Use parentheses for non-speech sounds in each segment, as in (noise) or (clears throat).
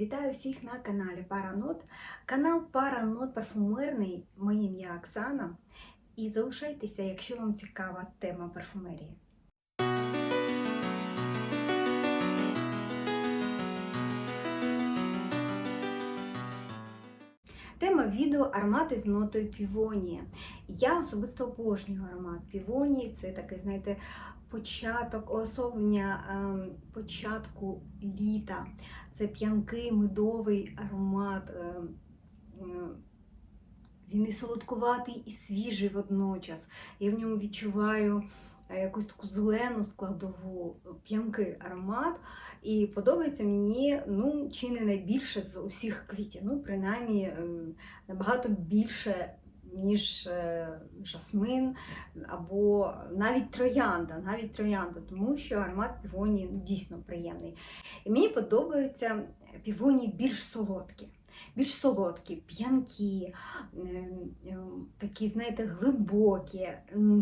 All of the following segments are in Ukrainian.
вітаю всіх на каналі Паранот. Канал Паранот парфумерний. Моє ім'я Оксана. І залишайтеся, якщо вам цікава тема парфумерії. Тема відео аромати з нотою півонія. Я особисто обожнюю аромат півонії. Це такий, знаєте, початок, уособлення ем, початку літа. Це п'янкий медовий аромат. ем, ем, Він і солодкуватий, і свіжий водночас. Я в ньому відчуваю е, якусь таку зелену складову, п'янкий аромат. І подобається мені ну, чи не найбільше з усіх квітів. Ну, принаймні, набагато більше, ніж е, жасмин або навіть троянда, навіть троянда, тому що аромат півоні ну, дійсно приємний. І мені подобаються півоні більш солодкі. Більш солодкі, п'янкі, такі, знаєте, глибокі,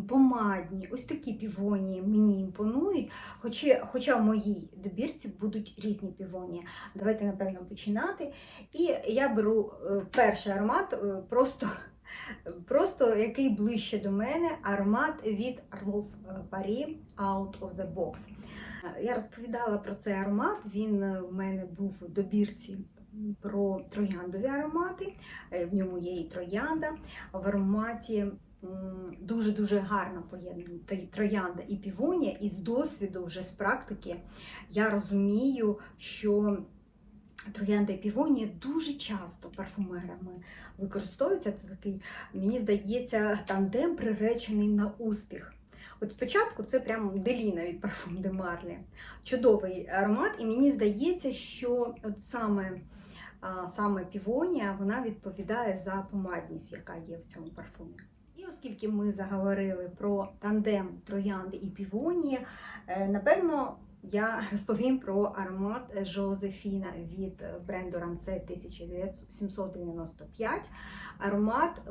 помадні. Ось такі півоні мені імпонують. Хоча, хоча в моїй добірці будуть різні півоні. Давайте, напевно, починати. І я беру е, перший аромат, е, просто, просто який ближче до мене, аромат від Орлов Парі Out of the Box. Е, Я розповідала про цей аромат, він е, у мене був в добірці про трояндові аромати. Е, В ньому є і троянда. В ароматі дуже-дуже гарно поєднані троянда і півонія. І з досвіду, вже з практики, я розумію, що троянда і півонія дуже часто парфумерами використовуються. Це такий, мені здається, тандем приречений на успіх. От спочатку це прямо деліна від парфум де Марлі. Чудовий аромат, і мені здається, що от саме, саме півонія вона відповідає за помадність, яка є в цьому парфумі. І оскільки ми заговорили про тандем троянди і півонії, е, напевно, я розповім про аромат Жозефіна від бренду Ранце 1795. Аромат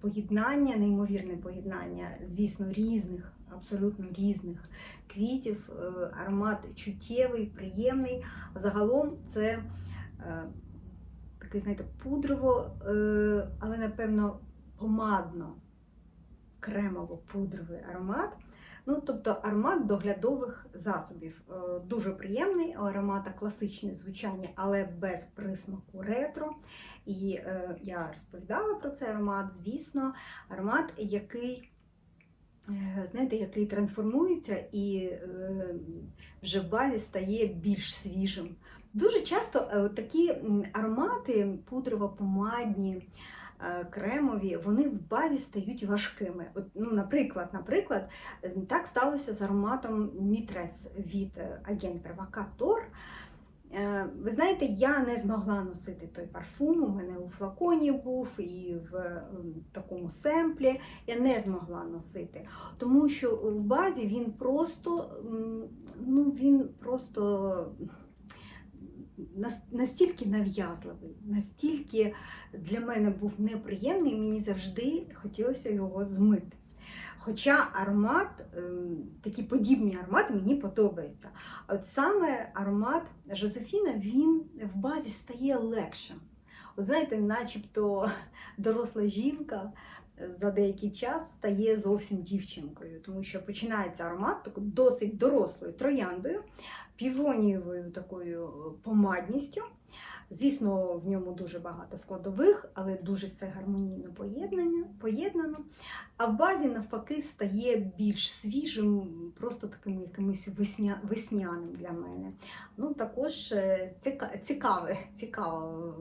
поєднання, неймовірне поєднання, звісно, різних, абсолютно різних квітів. Е, Аромат чуттєвий, приємний. Загалом це е, такий, знаєте, пудрово, е, але напевно помадно кремово-пудровий аромат. Ну, тобто аромат доглядових засобів. Е, Дуже приємний, аромата класичне звучання, але без присмаку ретро. І е, я розповідала про цей аромат, звісно, аромат, який. е, Знаєте, який трансформується і е, вже в базі стає більш свіжим. Дуже часто такі аромати пудрово-помадні, кремові, вони в базі стають важкими. От, ну, наприклад, наприклад, е, так сталося з ароматом Мітрес від е, Агент Провокатор. Е, Ви знаєте, я не змогла носити той парфум. У мене у флаконі був і в такому семплі. Я не змогла носити, тому що в базі він просто, ну, він просто настільки нав'язливий, настільки для мене був неприємний, мені завжди хотілося його змити. Хоча аромат, ем, такі подібні аромати мені подобаються. От саме аромат Жозефіна, він в базі стає легшим. От знаєте, начебто доросла жінка е, за деякий час стає зовсім дівчинкою, тому що починається аромат такою досить дорослою трояндою, півонієвою такою е, помадністю. Звісно, в ньому дуже багато складових, але дуже все гармонійно поєднання, поєднано. А в базі, навпаки, стає більш свіжим, просто таким якимось весня, весняним для мене. Ну, також е, ціка, цікаве, цікава,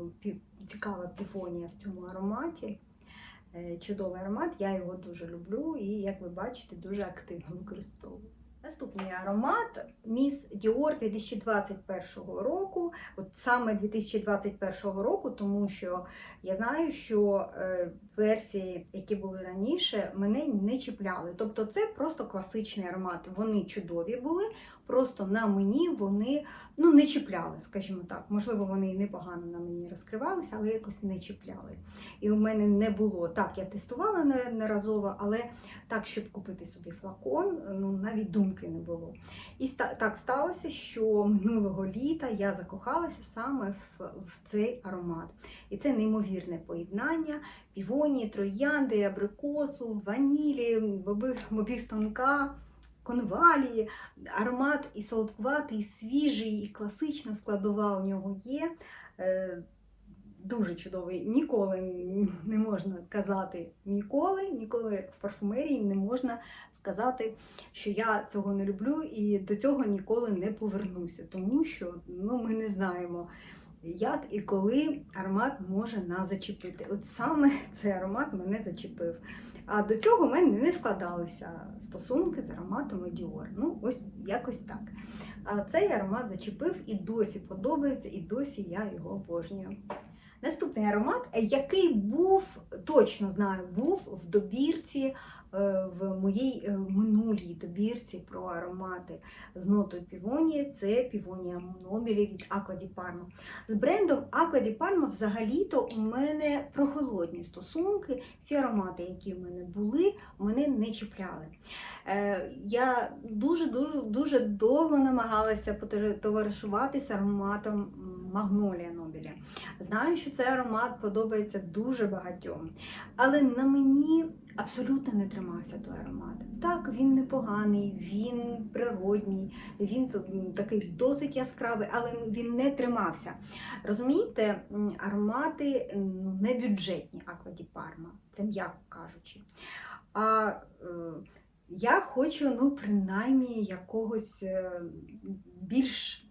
цікава півонія в цьому ароматі. Е, Чудовий аромат, я його дуже люблю і, як ви бачите, дуже активно використовую. Наступний аромат Міс Діор 2021 року. От саме 2021 року, тому що я знаю, що е, версії, які були раніше, мене не чіпляли. Тобто це просто класичний аромат. Вони чудові були, просто на мені вони ну, не чіпляли, скажімо так. Можливо, вони і непогано на мені розкривалися, але якось не чіпляли. І у мене не було. Так, я тестувала неразово, але так, щоб купити собі флакон, ну навіть думки не було. І так сталося, що минулого літа я закохалася саме в, в цей аромат. І це неймовірне поєднання півонії, троянди, абрикосу, ванілі, бобів, бобів тонка. Конвалії, аромат і солодкуватий, і свіжий, і класична складова у нього є. Е, Дуже чудовий. Ніколи не можна казати ніколи, ніколи в парфумерії не можна сказати, що я цього не люблю і до цього ніколи не повернуся, тому що ну, ми не знаємо, як і коли аромат може нас зачепити. От саме (laughs) цей аромат мене зачепив. А до цього в мене не складалися стосунки з ароматом Dior. Ну, ось якось так. А цей аромат зачепив і досі подобається, і досі я його обожнюю. Наступний аромат, який був, точно знаю, був в добірці, е, в моїй е, минулій добірці про аромати з нотою півонії, це півонія Нобілі від di Parma. З брендом di Parma взагалі-то у мене прохолодні стосунки. Всі аромати, які в мене були, мене не чіпляли. Е, Я дуже-дуже дуже довго намагалася потоваришувати з ароматом Магнолія Нобіля. Знаю, що цей аромат подобається дуже багатьом, але на мені абсолютно не тримався той аромат. Так, він непоганий, він природній, він такий досить яскравий, але він не тримався. Розумієте, аромати не бюджетні Акваді Парма, це м'яко кажучи. А е, я хочу, ну, принаймні, якогось е, більш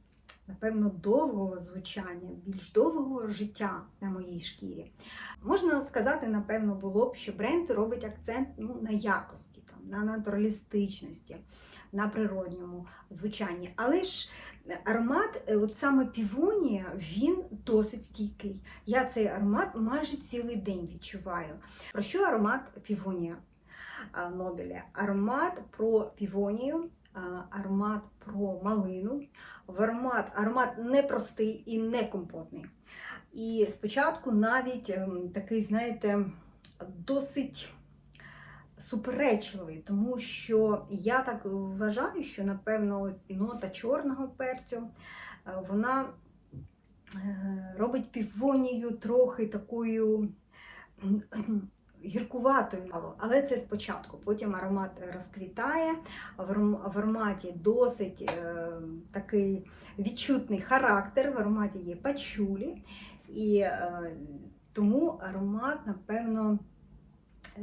напевно, довгого звучання, більш довгого життя на моїй шкірі. Можна сказати, напевно, було б, що бренд робить акцент ну, на якості, там, на натуралістичності, на природньому звучанні. Але ж аромат, е, от саме півонія, він досить стійкий. Я цей аромат майже цілий день відчуваю. Про що аромат півонія? Нобеля. Аромат про півонію, аромат про малину. Аромат, аромат непростий і не компотний. І спочатку навіть ем, такий, знаєте, досить суперечливий, тому що я так вважаю, що, напевно, ось нота чорного перцю, е, вона е, робить півонію трохи такою гіркуватою, але це спочатку. Потім аромат розквітає, в ароматі досить е, такий відчутний характер, в ароматі є пачулі, і е, тому аромат, напевно,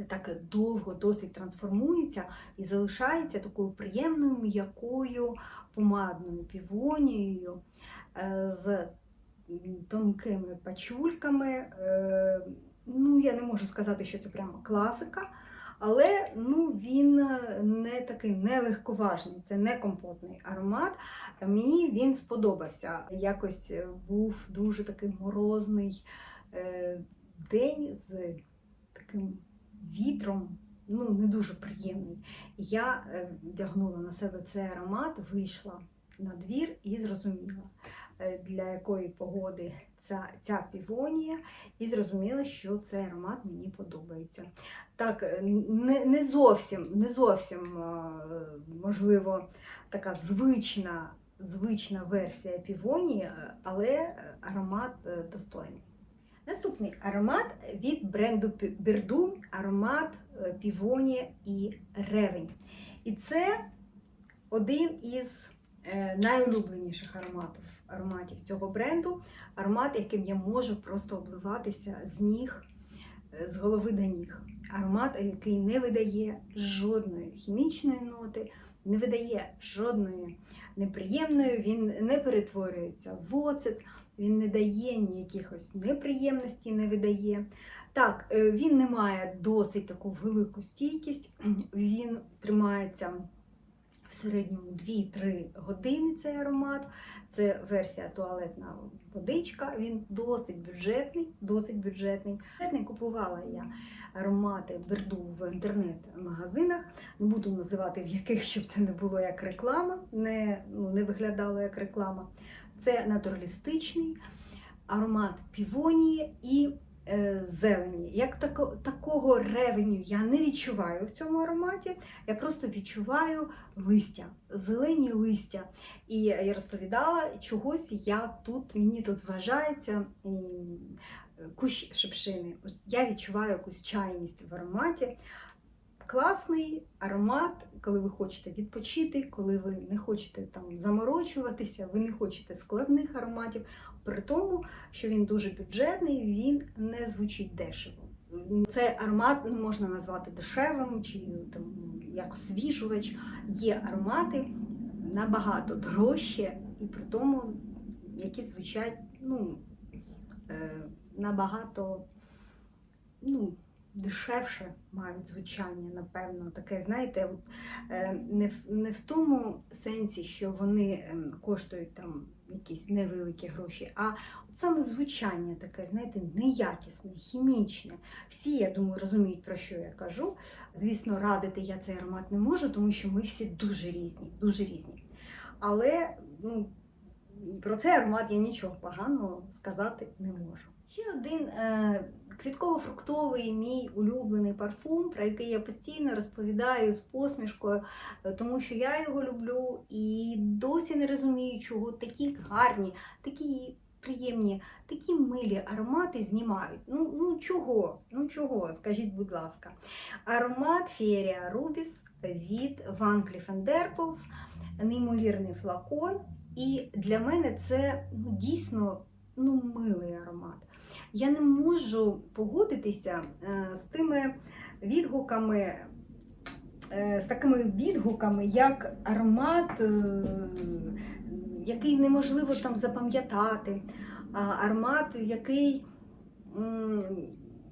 так довго досить трансформується і залишається такою приємною м'якою помадною півонією е, з тонкими пачульками. Е, ну, я не можу сказати, що це прямо класика, але ну, він е, не такий нелегковажний, це не компотний аромат. Мені він сподобався. Якось е, був дуже такий морозний е, день з таким вітром. Ну, не дуже приємний. Я вдягнула на себе цей аромат, вийшла на двір і зрозуміла. Е, для якої погоди ця ця півонія, і зрозуміла, що цей аромат мені подобається. Так, е, не не зовсім, не зовсім е, можливо, така звична звична версія півонії, але аромат достойний. Наступний аромат від бренду Берду, аромат півонія і ревень. І це один із найулюбленіших ароматів ароматів цього бренду. Аромат, яким я можу просто обливатися з ніг, е, з голови до ніг. Аромат, який не видає жодної хімічної ноти, не видає жодної неприємної, він не перетворюється в оцет, він не дає ніякихось неприємності, не видає. Так, е, він не має досить таку велику стійкість, (clears throat) він тримається середньому 2-3 години цей аромат. Це версія туалетна водичка. Він досить бюджетний, досить бюджетний. Не купувала я аромати берду в інтернет-магазинах. Не буду називати в яких, щоб це не було як реклама, не, ну, не виглядало як реклама. Це натуралістичний аромат півонії і зелені. Як тако, такого ревеню я не відчуваю в цьому ароматі. Я просто відчуваю листя, зелені листя. І я розповідала, чогось я тут, мені тут вважається кущ шипшини. Я відчуваю якусь чайність в ароматі. Класний аромат, коли ви хочете відпочити, коли ви не хочете там заморочуватися, ви не хочете складних ароматів, при тому, що він дуже бюджетний, він не звучить дешево. Цей аромат не можна назвати дешевим чи там як освіжувач. Є аромати набагато дорожче, і при тому, які звучать ну, е, набагато ну, дешевше мають звучання, напевно, таке, знаєте, от, е, не, в, не в тому сенсі, що вони ем, коштують там якісь невеликі гроші, а от саме звучання таке, знаєте, неякісне, хімічне. Всі, я думаю, розуміють, про що я кажу. Звісно, радити я цей аромат не можу, тому що ми всі дуже різні, дуже різні. Але ну, про цей аромат я нічого поганого сказати не можу. Ще один е, квітково-фруктовий мій улюблений парфум, про який я постійно розповідаю з посмішкою, е, тому що я його люблю і досі не розумію, чого такі гарні, такі приємні, такі милі аромати знімають. Ну, ну чого? Ну чого? Скажіть, будь ласка. Аромат Feria Rubis від Van Cleef Arpels, неймовірний флакон. І для мене це ну, дійсно ну, милий аромат. Я не можу погодитися е, з тими відгуками, е, з такими відгуками, як аромат, е, який неможливо там запам'ятати, аромат, який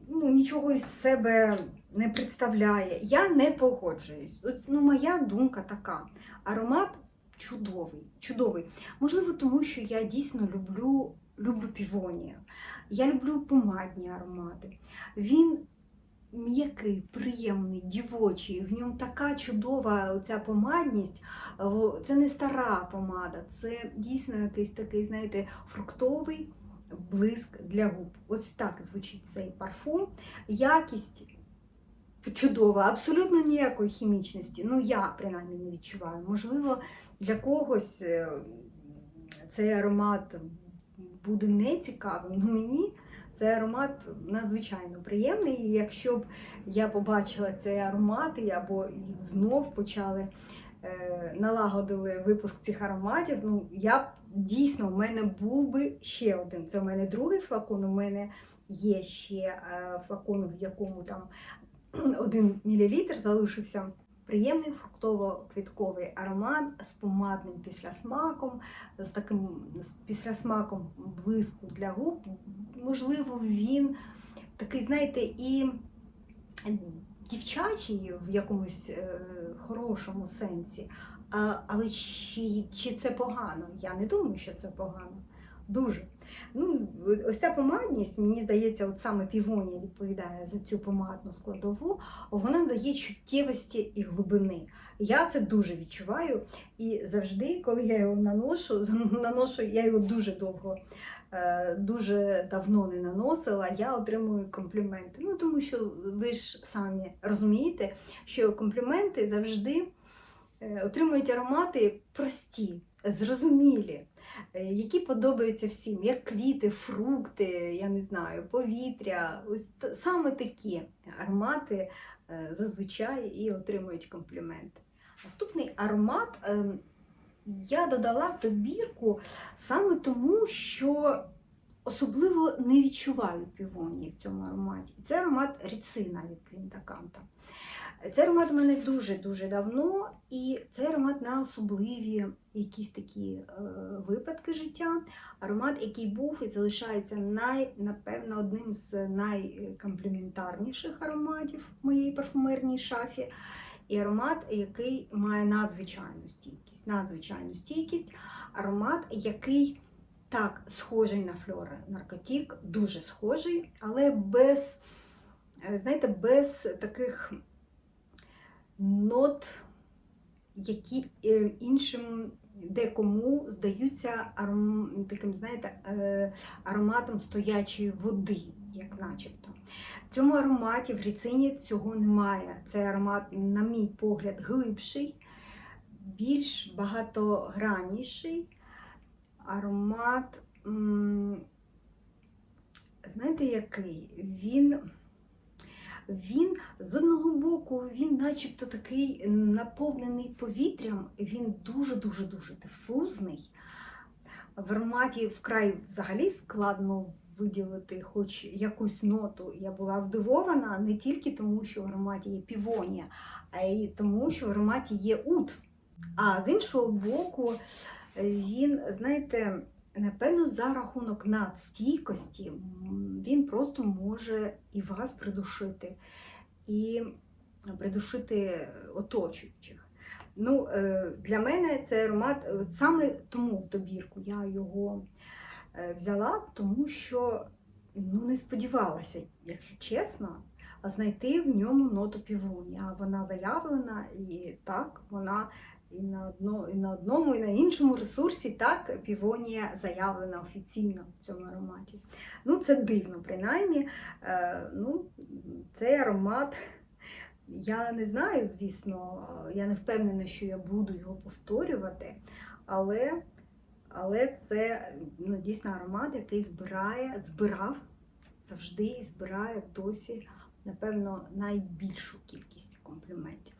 ну, нічого із себе не представляє. Я не погоджуюсь. От, ну, моя думка така. Аромат чудовий, чудовий. Можливо, тому що я дійсно люблю, люблю півонію. Я люблю помадні аромати. Він м'який, приємний, дівочий, в ньому така чудова ця помадність. Це не стара помада, це дійсно якийсь такий, знаєте, фруктовий блиск для губ. Ось так звучить цей парфум. Якість чудова, абсолютно ніякої хімічності. Ну, я принаймні не відчуваю. Можливо, для когось е, цей аромат буде нецікавим, але мені цей аромат надзвичайно приємний. І якщо б я побачила цей аромат, або знов почали е, налагодили випуск цих ароматів, ну я б дійсно у мене був би ще один. Це у мене другий флакон. У мене є ще е, флакон, в якому там (clears throat) один мілілітр залишився. Приємний фруктово-квітковий аромат з помадним післясмаком, з таким післясмаком блиску для губ. Можливо, він такий, знаєте, і дівчачий в якомусь е, хорошому сенсі. А, але чи, чи це погано? Я не думаю, що це погано. Дуже. Ну, Ось ця помадність, мені здається, от саме півонія відповідає за цю помадну складову, вона дає чуттєвості і глибини. Я це дуже відчуваю. І завжди, коли я його наношу, (laughs) наношу я його дуже довго, е, дуже давно не наносила, я отримую компліменти. Ну, Тому що ви ж самі розумієте, що компліменти завжди е, отримують аромати прості, зрозумілі. Е, які подобаються всім, як квіти, фрукти, я не знаю, повітря. Ось саме такі аромати е, зазвичай і отримують компліменти. Наступний аромат ем, я додала в добірку саме тому, що особливо не відчуваю півонії в цьому ароматі. Це аромат ріцина від Квінта Канта. Цей аромат у мене дуже-дуже давно, і цей аромат на особливі якісь такі е, випадки життя. Аромат, який був і залишається най, напевно, одним з найкомпліментарніших ароматів в моїй парфумерній шафі. і аромат, який має надзвичайну стійкість. Надзвичайну стійкість, аромат, який так схожий на фльори наркотік, дуже схожий, але без, е, знаєте, без таких нот, які е, іншим декому здаються таким, знаєте, е, ароматом стоячої води, як начебто. В цьому ароматі в ріцині цього немає. Цей аромат, на мій погляд, глибший, більш багатогранніший. Аромат, знаєте, який? Він. Він з одного боку, він начебто такий наповнений повітрям, він дуже-дуже дуже дифузний. В ароматі вкрай взагалі складно виділити хоч якусь ноту. Я була здивована не тільки тому, що в ароматі є півонія, а й тому, що в ароматі є ут. А з іншого боку, він, знаєте, напевно, за рахунок надстійкості він просто може і вас придушити, і придушити оточуючих. Ну, е, для мене цей аромат саме тому в добірку я його е, взяла, тому що ну, не сподівалася, якщо чесно, знайти в ньому ноту півоні. А вона заявлена, і так, вона і на, одно, і на одному, і на іншому ресурсі так півонія заявлена офіційно в цьому ароматі. Ну, це дивно, принаймні. Е, ну, цей аромат. Я не знаю, звісно, я не впевнена, що я буду його повторювати, але, але це ну, дійсно аромат, який збирає, збирав завжди і збирає досі, напевно, найбільшу кількість компліментів.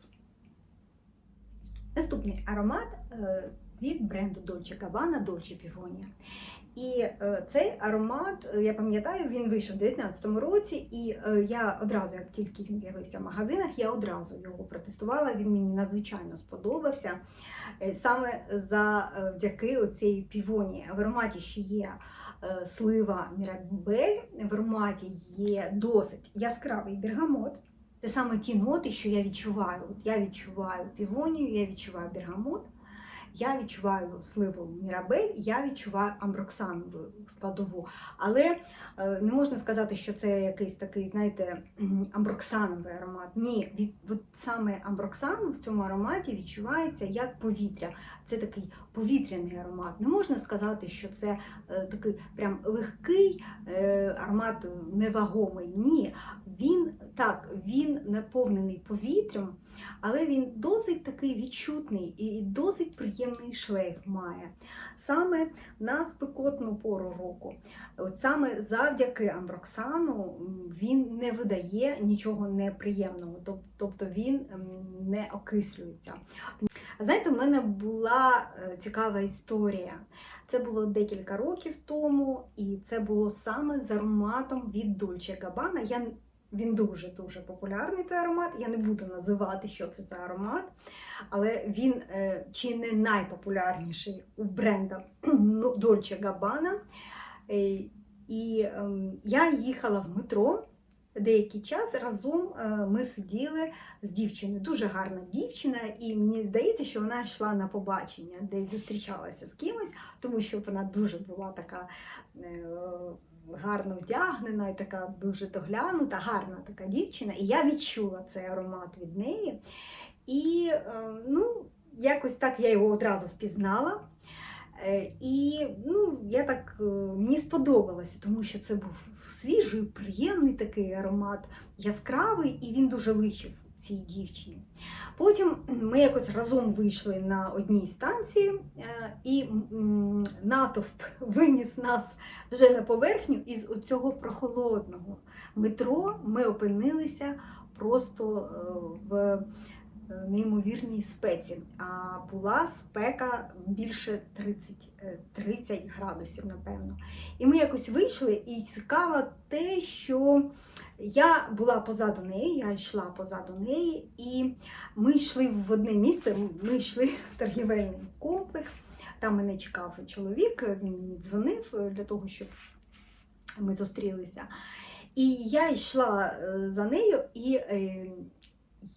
Наступний аромат е, від бренду Dolce Gabbana Dolce Pavonia. І е, цей аромат, е, я пам'ятаю, він вийшов у 2019 році, і я одразу, як тільки він з'явився в магазинах, я одразу його протестувала. Він мені надзвичайно сподобався. Саме завдяки оцій півоні. В ароматі ще є слива Мірабель, в ароматі є досить яскравий бергамот. Це саме ті ноти, що я відчуваю. От я відчуваю півонію, я відчуваю бергамот. Я відчуваю сливу Мірабель, я відчуваю амброксанову складову. Але е, не можна сказати, що це якийсь такий, знаєте, амброксановий аромат. Ні, від, от саме амброксан в цьому ароматі відчувається як повітря. Це такий повітряний аромат. Не можна сказати, що це е, такий прям легкий е, аромат невагомий. Ні, він так, він наповнений повітрям, але він досить такий відчутний і досить приємний шлейф має. Саме на спекотну пору року. От саме завдяки амброксану він не видає нічого неприємного, тобто він не окислюється. Знаєте, в мене була е, цікава історія. Це було декілька років тому, і це було саме з ароматом від Dolce Gabbana. Я він дуже-дуже популярний той аромат. Я не буду називати, що це за аромат, але він е, чи не найпопулярніший у бренда ну, Dolce Gabbana. Е, і ем, я їхала в метро. Деякий час разом е, ми сиділи з дівчиною. Дуже гарна дівчина, і мені здається, що вона йшла на побачення, десь зустрічалася з кимось, тому що вона дуже була така е, гарно вдягнена і така дуже доглянута, гарна така дівчина. І я відчула цей аромат від неї. І е, ну, якось так я його одразу впізнала. І ну, я так, мені сподобалося, тому що це був свіжий, приємний такий аромат, яскравий, і він дуже личив цій дівчині. Потім ми якось разом вийшли на одній станції, е, і натовп (laughs) виніс нас вже на поверхню, і з цього прохолодного метро ми опинилися просто е, в неймовірній спеці. А була спека більше 30, е, 30 градусів, напевно. І ми якось вийшли, і цікаво те, що я була позаду неї, я йшла позаду неї, і ми йшли в одне місце, ми йшли в торгівельний комплекс. Там мене чекав чоловік, він мені дзвонив е, для того, щоб ми зустрілися. І я йшла е, за нею, і е,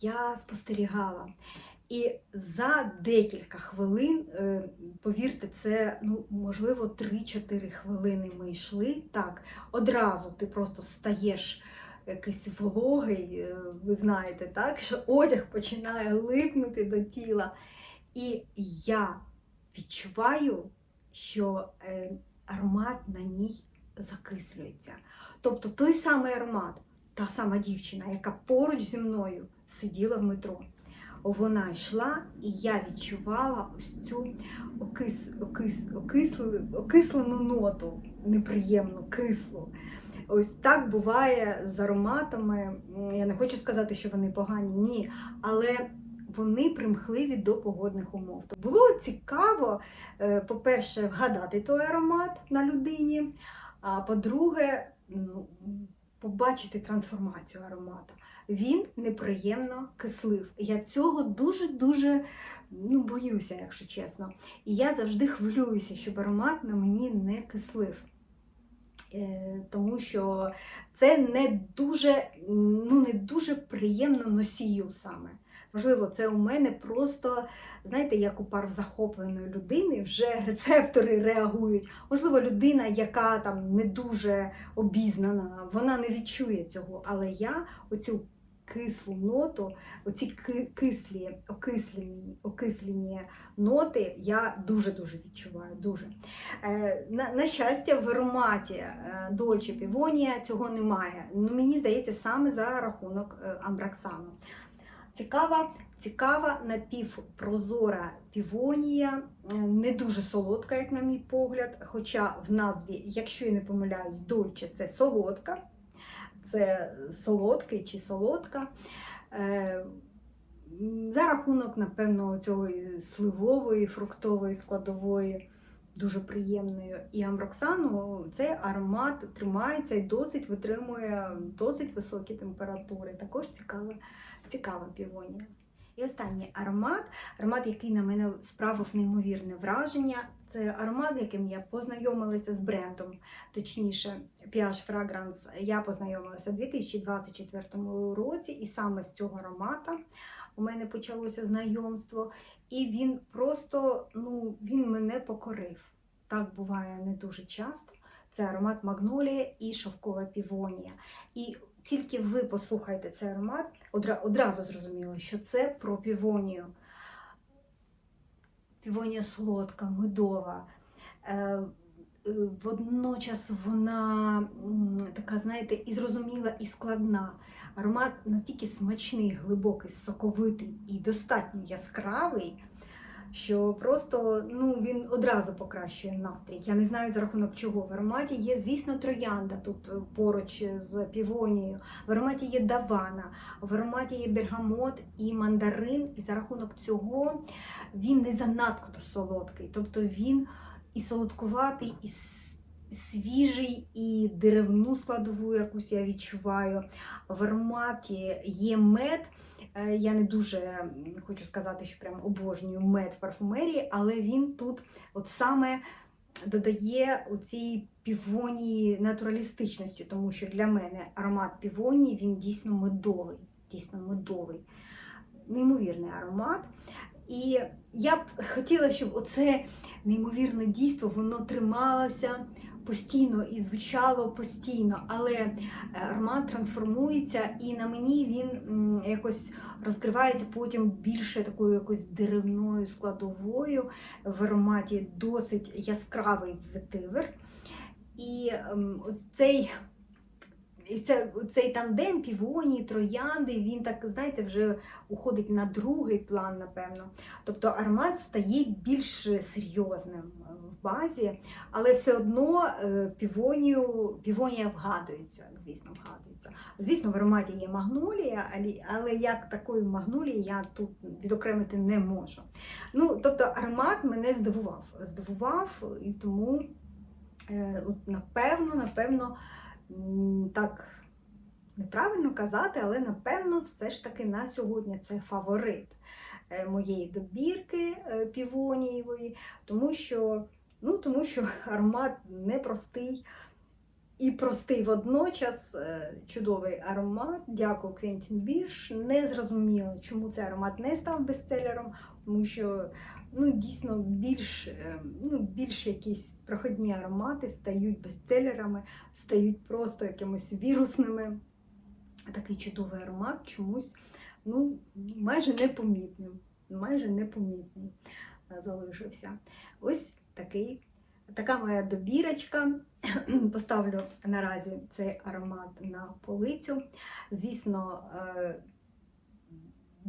я спостерігала. І за декілька хвилин, е, повірте, це ну, можливо 3-4 хвилини ми йшли. Так, одразу ти просто стаєш якийсь вологий, е, ви знаєте, так, що одяг починає липнути до тіла. І я відчуваю, що е, аромат на ній закислюється. Тобто той самий аромат, та сама дівчина, яка поруч зі мною сиділа в метро. Вона йшла, і я відчувала ось цю окис, окис, окисли, окислену ноту, неприємну, кислу. Ось так буває з ароматами. Я не хочу сказати, що вони погані, ні. Але вони примхливі до погодних умов. Було цікаво, е, по-перше, вгадати той аромат на людині. А по-друге, ну, побачити трансформацію аромата. Він неприємно кислив. Я цього дуже-дуже ну, боюся, якщо чесно. І я завжди хвилююся, щоб аромат на мені не кислив. Е, Тому що це не дуже, ну, не дуже приємно носію саме. Можливо, це у мене просто, знаєте, як у пар захопленої людини, вже (laughs) рецептори реагують. Можливо, людина, яка там не дуже обізнана, вона не відчує цього. Але я оцю кислу ноту, оці кислі, окислені, окислені ноти я дуже-дуже відчуваю. Дуже. Е, на, на щастя, в ароматі е, Dolce Pavonia цього немає. Ну, мені здається, саме за рахунок е, амбраксану. Цікава, цікава напівпрозора півонія, не дуже солодка, як на мій погляд. Хоча в назві, якщо я не помиляюсь, дольче це солодка, це солодкий чи солодка. Е, За рахунок, напевно, цієї сливової, фруктової складової, дуже приємною. І амброксану цей аромат тримається і досить витримує досить високі температури. Також цікава, цікава півонія. І останній аромат, аромат, який на мене справив неймовірне враження. Це аромат, яким я познайомилася з брендом, точніше, Piage Fragrance. Я познайомилася у 2024 році, і саме з цього аромата у мене почалося знайомство. І він просто ну, він мене покорив. Так буває не дуже часто. Це аромат магнолія і шовкова півонія. І тільки ви послухаєте цей аромат, одра- одразу зрозуміло, що це про півонію. Півонія солодка, медова. Е, Водночас вона така, знаєте, і зрозуміла, і складна. Аромат настільки смачний, глибокий, соковитий і достатньо яскравий, що просто ну, він одразу покращує настрій. Я не знаю за рахунок чого. В ароматі є, звісно, троянда тут е, поруч з півонією. В ароматі є давана, в ароматі є бергамот і мандарин, і за рахунок цього він не занадто солодкий. Тобто він і солодкуватий, і свіжий, і деревну складову якусь я відчуваю. В ароматі є мед. Е, Я не дуже хочу сказати, що прям обожнюю мед в парфумерії, але він тут от саме додає у цій півонії натуралістичності, тому що для мене аромат півонії він дійсно медовий. Дійсно медовий. Неймовірний аромат. І я б хотіла, щоб оце неймовірне дійство воно трималося постійно і звучало постійно, але е, аромат трансформується, і на мені він якось розкривається потім більше такою якось деревною складовою. В ароматі досить яскравий ветивер. І ем, ось цей. І це, цей тандем півонії, троянди, він так, знаєте, вже уходить на другий план, напевно. Тобто аромат стає більш серйозним е, в базі, але все одно е, півонію, півонія вгадується, звісно, вгадується. Звісно, в ароматі є магнолія, але, як такої магнолії я тут відокремити не можу. Ну, тобто аромат мене здивував. Здивував, і тому, е, напевно, напевно, так. Неправильно казати, але напевно, все ж таки на сьогодні це фаворит е, моєї добірки е, півонієвої, тому що, ну, тому що (laughs) аромат непростий, і простий водночас е, чудовий аромат. Дякую, Квентін Біш. Не зрозуміло, чому цей аромат не став бестселером, тому що ну, дійсно більш, е, ну, більш якісь проходні аромати стають бестселерами, стають просто якимось вірусними. Такий чудовий аромат чомусь ну, майже непомітним. Майже непомітний е, залишився. Ось такий, така моя добірочка. (clears throat) Поставлю наразі цей аромат на полицю. Звісно, е,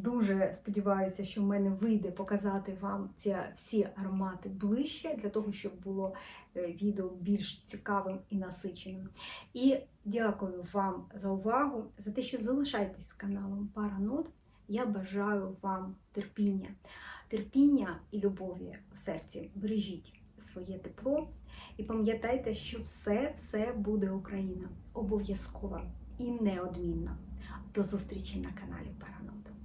дуже сподіваюся, що в мене вийде показати вам ці всі аромати ближче, для того, щоб було е, відео більш цікавим і насиченим. І дякую вам за увагу, за те, що залишаєтесь з каналом Паранот. Я бажаю вам терпіння, терпіння і любові в серці. Бережіть своє тепло і пам'ятайте, що все, все буде Україна. Обов'язково і неодмінно. До зустрічі на каналі Паранот.